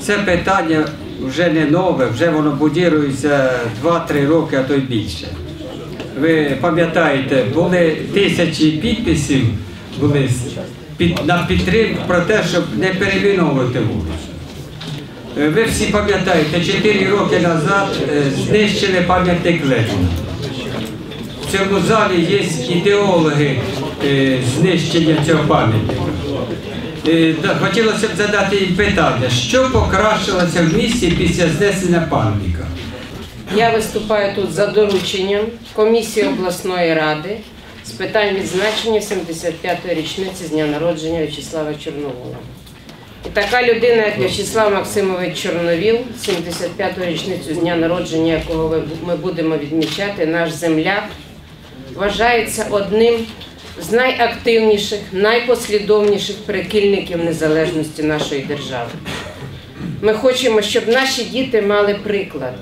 Це питання вже не нове, вже воно будірується 2-3 роки, а то й більше. Ви пам'ятаєте, були тисячі підписів були під, на підтримку про те, щоб не перейменовувати вулицю. Е, Ви всі пам'ятаєте, 4 роки назад е, знищили пам'ятник Леніна. В цьому залі є ідеологи е, знищення цього пам'ятника. Е, Хотілося б задати питання, що покращилося в місті після знесення пам'ятника? Я виступаю тут за дорученням комісії обласної ради з питань відзначення 75-ї річниці з дня народження В'ячеслава Чорновола. І така людина, як В'ячеслав Максимович Чорновіл, 75-ту річницю з дня народження, якого ми будемо відмічати, наш земляк, вважається одним з найактивніших, найпослідовніших прихильників незалежності нашої держави. Ми хочемо, щоб наші діти мали приклад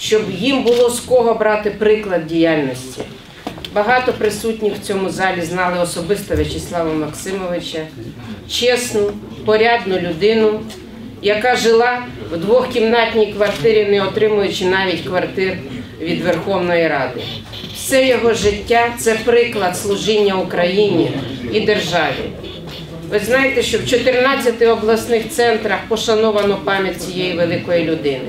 щоб їм було з кого брати приклад діяльності. Багато присутніх в цьому залі знали особисто В'ячеслава Максимовича, чесну, порядну людину, яка жила в двохкімнатній квартирі, не отримуючи навіть квартир від Верховної Ради. Все його життя це приклад служіння Україні і державі. Ви знаєте, що в 14 обласних центрах пошановано пам'ять цієї великої людини.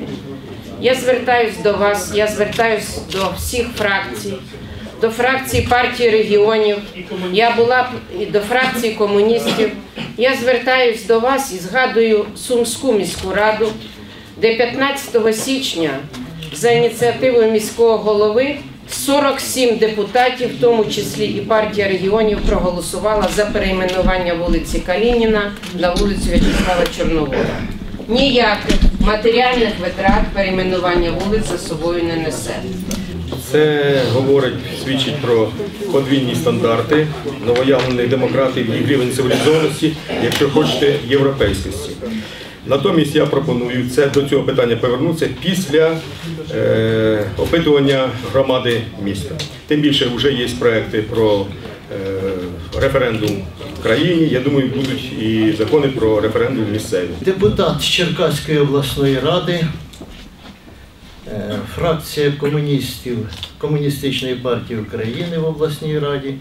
Я звертаюсь до вас, я звертаюсь до всіх фракцій, до фракції партії регіонів. Я була і до фракції комуністів. Я звертаюсь до вас і згадую Сумську міську раду, де 15 січня за ініціативою міського голови 47 депутатів, в тому числі і партія регіонів, проголосувала за перейменування вулиці Калініна на вулицю В'ячеслава Чорновола. Ніяких матеріальних витрат перейменування вулиць за собою не несе. Це говорить, свідчить про подвійні стандарти новоявлених демократів і рівень цивілізованості, якщо хочете, європейськості. Натомість я пропоную це до цього питання повернутися після е, опитування громади міста. Тим більше вже є проекти про е, референдум в країні. Я думаю, будуть і закони про референдум місцеві. Депутат Черкаської обласної ради, е, фракція комуністів Комуністичної партії України в обласній раді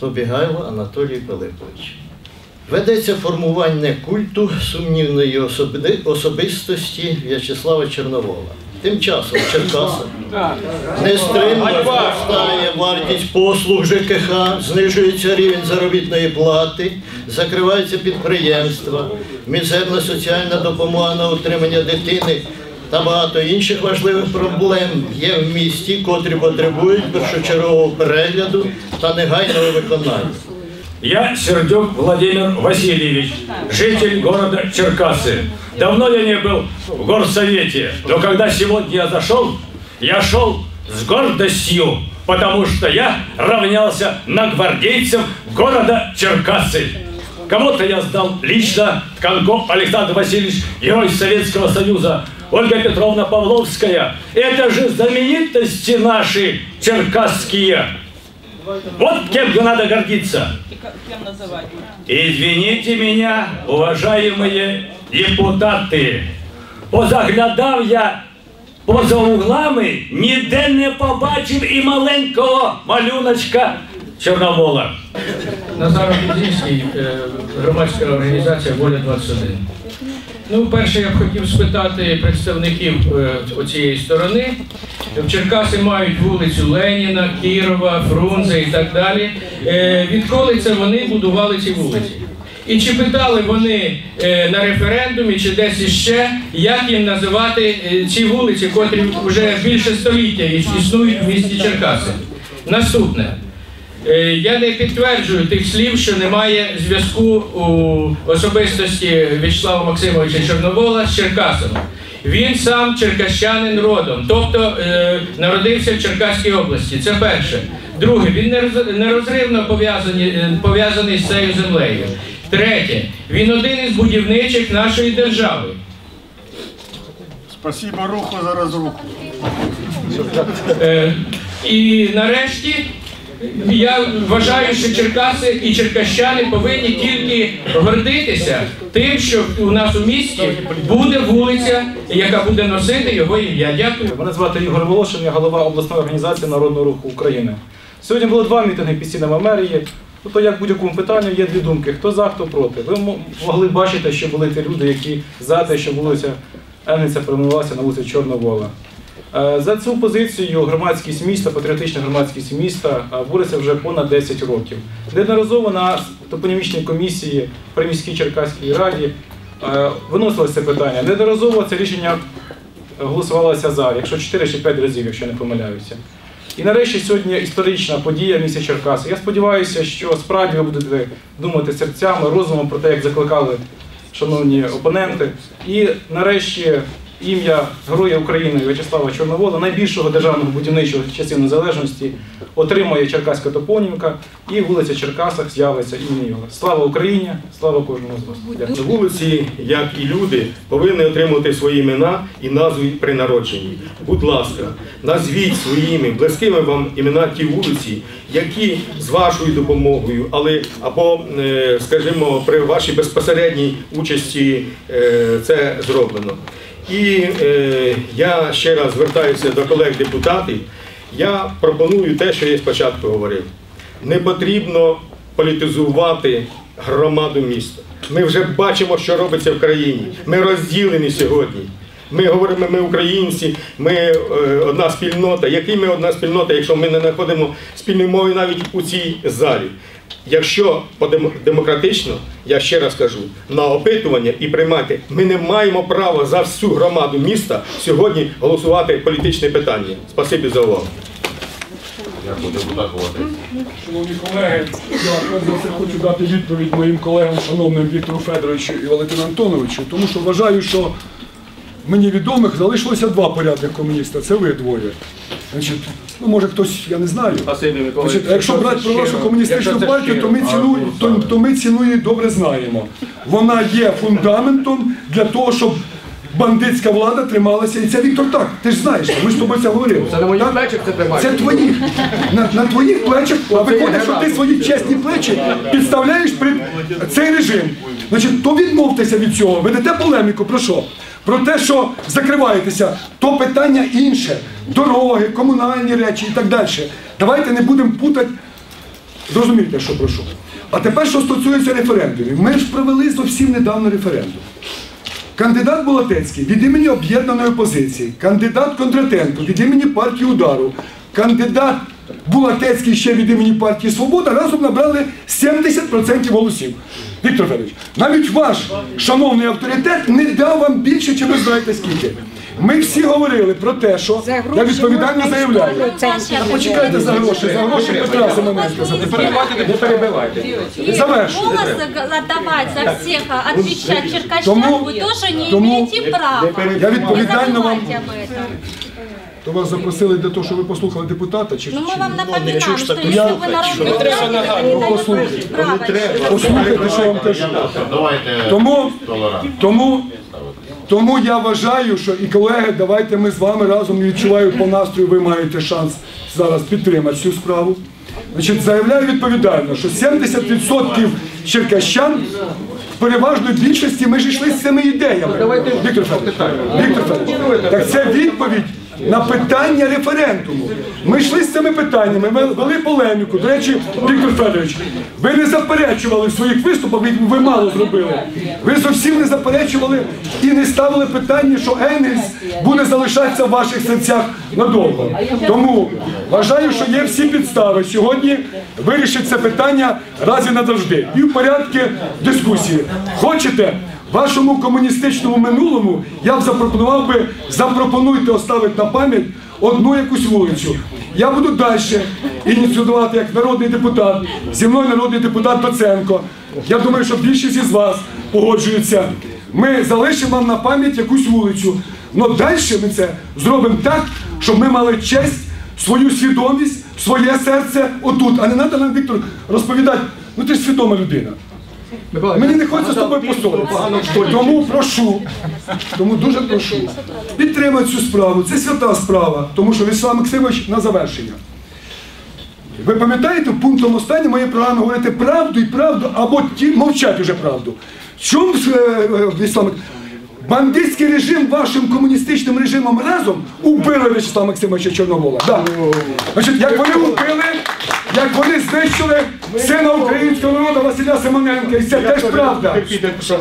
Побігайло Анатолій Пилипович. Ведеться формування культу сумнівної особи- особистості В'ячеслава Чорновола. Тим часом в Черкасах нестримно зростає вартість послуг ЖКХ, знижується рівень заробітної плати, закриваються підприємства, мізерна соціальна допомога на утримання дитини та багато інших важливих проблем є в місті, котрі потребують першочергового перегляду та негайного виконання. Я Сердюк Владимир Васильевич, житель города Черкасы. Давно я не был в горсовете, но когда сегодня я зашел, я шел с гордостью, потому что я равнялся на гвардейцев города Черкасы. Кому-то я сдал лично Тканков Александр Васильевич, герой Советского Союза, Ольга Петровна Павловская. Это же знаменитости наши черкасские. Вот кем же надо гордиться. Кем называть? Извините меня, уважаемые депутати, позаглядав я поза углами, ніде не побачив і маленького малюночка Чорновола. Назар Кузінський, е, громадська організація Воля 21. Ну, перше, я б хотів спитати представників е, оцієї сторони. В Черкаси мають вулицю Леніна, Кірова, Фрунзе і так далі. Е, Відколи це вони будували ці вулиці? І чи питали вони е, на референдумі чи десь іще, як їм називати ці вулиці, котрі вже більше століття існують в місті Черкаси? Наступне. Е, Я не підтверджую тих слів, що немає зв'язку у особистості В'ячеслава Максимовича Чорновола з Черкасами. Він сам черкащанин родом, тобто е, народився в Черкаській області. Це перше. Друге, він нерозривно пов'язаний, е, пов'язаний з цією землею. Третє, він один із будівничих нашої держави. Спасибо руху за розруху. Е, і нарешті Я вважаю, що Черкаси і черкащани повинні тільки гордитися тим, що у нас у місті буде вулиця, яка буде носити його ім'я. Дякую. Мене звати Ігор Волошин, я голова обласної організації Народного руху України. Сьогодні було два мітинги під стінами мерії. Тобто, як будь-якому питанню, є дві думки: хто за, хто проти. Ви могли бачити, що були ті люди, які за те, що вулиця Ельниця перейменувалася на вулицю Чорновола. Е, За цю позицію громадськість міста, патріотична громадськість міста е, бореться вже понад 10 років. Неодноразово на топонімічній комісії при міській Черкаській раді е, виносилося це питання. Неодноразово це рішення голосувалося за, якщо 4 чи 5 разів, якщо не помиляюся. І нарешті сьогодні історична подія в місті Черкаси. Я сподіваюся, що справді ви будете думати серцями, розумом про те, як закликали шановні опоненти. І нарешті ім'я Героя України В'ячеслава Чорновола, найбільшого державного будівничого часів незалежності, отримує Черкаська топонімка, і вулиця Черкасах з'явиться ім'я його. Слава Україні! Слава кожному з вас! Дякую. Вулиці, як і люди, повинні отримувати свої імена і назви при народженні. Будь ласка, назвіть своїми близькими вам імена ті вулиці, які з вашою допомогою, але або, е, скажімо, при вашій безпосередній участі е, це зроблено. І е, я ще раз звертаюся до колег-депутатів. Я пропоную те, що я спочатку говорив. Не потрібно політизувати громаду міста. Ми вже бачимо, що робиться в країні. Ми розділені сьогодні. Ми говоримо, ми українці, ми е, одна спільнота. Який ми одна спільнота, якщо ми не знаходимо спільної мови навіть у цій залі? Якщо демократично, я ще раз кажу, на опитування і приймати, ми не маємо права за всю громаду міста сьогодні голосувати політичне питання. Спасибі за увагу. Шановні колеги, я за все хочу дати відповідь моїм колегам, шановним Віктору Федоровичу і Валентину Антоновичу, тому що вважаю, що мені відомих залишилося два порядних комуніста, це ви двоє. Значить, ну може хтось, я не знаю. Значить, якщо брати про вашу комуністичну партію, то ми ціну, то, то ми ціну її добре знаємо. Вона є фундаментом для того, щоб бандитська влада трималася. І це Віктор так. Ти ж знаєш, ми ж з тобою це говорили. Це на моїх плечах це тримає. Це твої. На, на твоїх плечах, а виходить, що ти свої чесні плечі підставляєш при цей режим. Значить, то відмовтеся від цього, ведете полеміку про що? Про те, що закриваєтеся, то питання інше. Дороги, комунальні речі і так далі. Давайте не будемо путати Зрозумієте, що прошу. А тепер, що стосується референдумів. Ми ж провели зовсім недавно референдум. Кандидат Болотецький від імені об'єднаної опозиції, кандидат Кондратенко від імені партії удару, кандидат Булатецький ще від імені партії Свобода разом набрали 70% голосів. Віктор Федорович, навіть ваш шановний авторитет не дав вам більше, чи ви знаєте скільки. Ми всі говорили про те, що я відповідально заявляю. Почекайте за гроші, за гроші Петра Семененка. Не перебивайте, не перебивайте. Завершу. Голос отдавать за всех, отвечать черкащан, вы тоже не имеете права. Я відповідально вам То вас запросили для того, щоб ви послухали депутата, чи Но чи- мы вам напоминаем, что если Я- вы народный депутат, не даете права. послухайте, що я вам кажу. Давайте Тому, толерантно. тому, тому я вважаю, що і колеги, давайте ми з вами разом і відчуваю по настрою, ви маєте шанс зараз підтримати цю справу. Значить, заявляю відповідально, що 70% черкащан в переважної більшості ми ж йшли з цими ідеями. Віктор Федорович, Віктор Федорович, так це відповідь на питання референдуму. Ми йшли з цими питаннями, ми вели полеміку. До речі, Віктор Федорович, ви не заперечували в своїх виступах, ви, мало зробили. Ви зовсім не заперечували і не ставили питання, що Енгельс буде залишатися в ваших серцях надовго. Тому вважаю, що є всі підстави сьогодні вирішити це питання раз і назавжди. І в порядку дискусії. Хочете? Вашому комуністичному минулому я б запропонував би запропонуйте оставити на пам'ять одну якусь вулицю. Я буду далі ініціювати як народний депутат, зі мною народний депутат Доценко. Я думаю, що більшість із вас погоджується. Ми залишимо вам на пам'ять якусь вулицю. Але далі ми це зробимо так, щоб ми мали честь, свою свідомість, своє серце отут. А не треба нам, Віктор, розповідати, ну ти ж свідома людина. Мені не хочеться з тобою постояти. Тому прошу, тому дуже прошу, підтримати цю справу. Це свята справа, тому що Вячеслав Максимович на завершення. Ви пам'ятаєте, пунктом останнім моєї програми говорити правду і правду, або ті, мовчати вже правду. В чому е, е, Вячеслав Мик- Бандитський режим вашим комуністичним режимом разом убили Вячеслава Максимовича Чорновола. Да. Значить, як вони убили, як вони знищили сина українського народу Василя Симоненка. І це теж правда.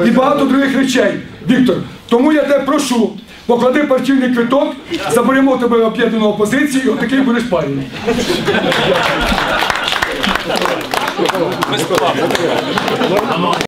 І багато других речей. Віктор, тому я тебе прошу, поклади партійний квиток, заберемо тебе в об'єднану опозицію, і отакий будеш парень.